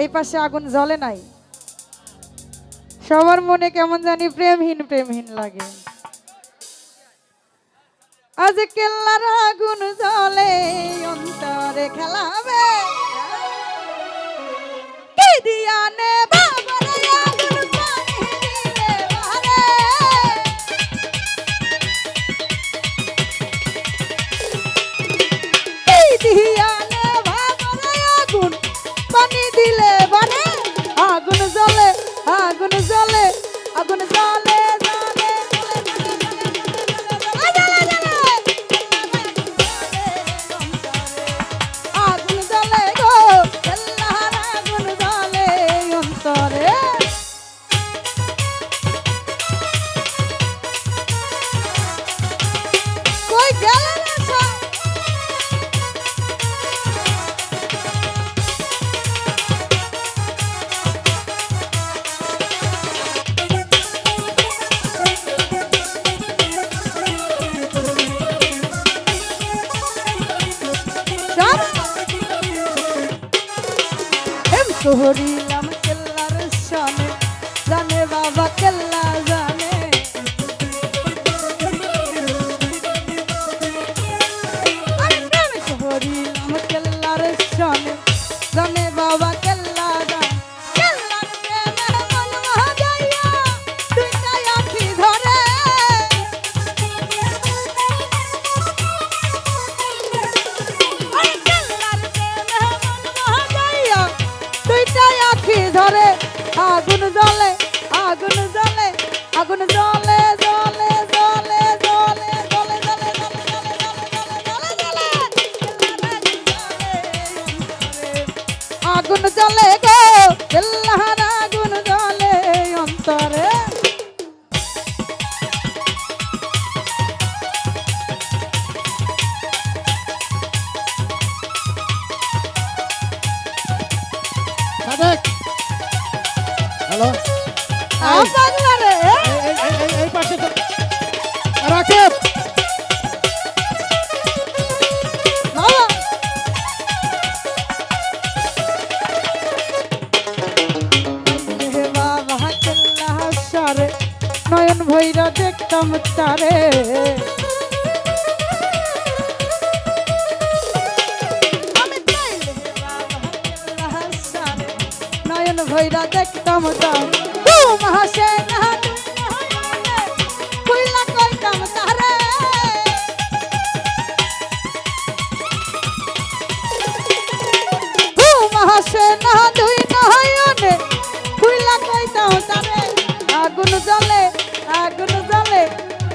এই পাশে আগুন জ্বলে নাই। সবার মনে কেমন জানি প্রেমহীন প্রেমহীন লাগে। আজ কেল্লার আগুন জ্বলে, অন্তরে খেলাবে। দিয়া নে ধরিলাম কেল্লার সামনে। জানে বাবা কেল্লা আগুন জ্বলে আগুন জ্বলে আগুন জ্বলে জ্বলে জ্বলে জ্বলে জ্বলে জ্বলে জ্বলে আগুন জ্বলে গো দিল্লাহার দেখতাম তারে। নয়ন ভৈরা দেখতাম তার। হাসে না না দুই নয়নে খুইলা কইতাম তারে। আগুন জল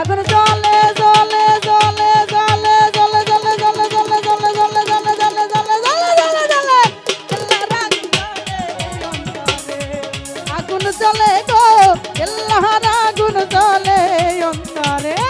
আগুন জ্বলে জ্বলে জ্বলে জ্বলে জ্বলে জ্বলে জ্বলে জ্বলে জ্বলে জ্বলে জ্বলে জ্বলে জ্বলে জ্বলে জ্বলে জ্বলে আগুন জ্বলে গো আগুন জ্বলে অন্তরে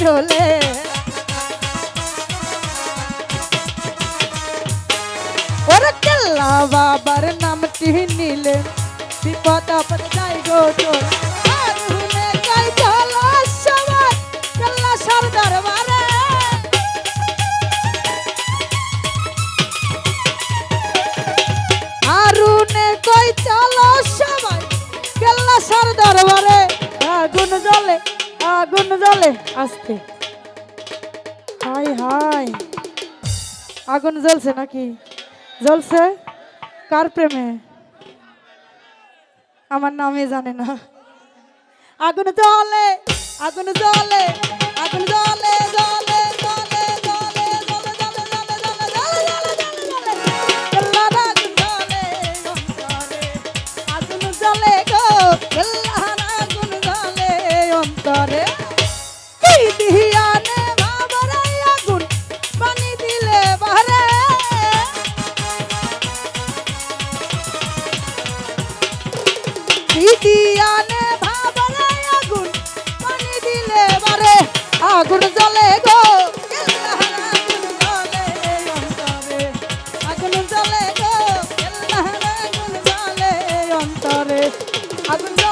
চলে। ওরে কেল্লা বাবার নামটি নিলে, বিপদ আপদ যাই গো চল আর চলো সবাই কেল্লা সার দরবারে। আরুনে কই চলো সবাই, কেল্লা সার দরবারে, আগুন জ্বলে। আগুন জ্বলে আস্তে হাই হাই আগুন জ্বলছে নাকি জ্বলছে কার প্রেমে আমার নামই জানে না আগুন জ্বলে আগুন জ্বলে আগুন জ্বলে জ্বলে জ্বলে আগুন জ্বলে গো। আগুন জ্বলে গো। আগুন জ্বলে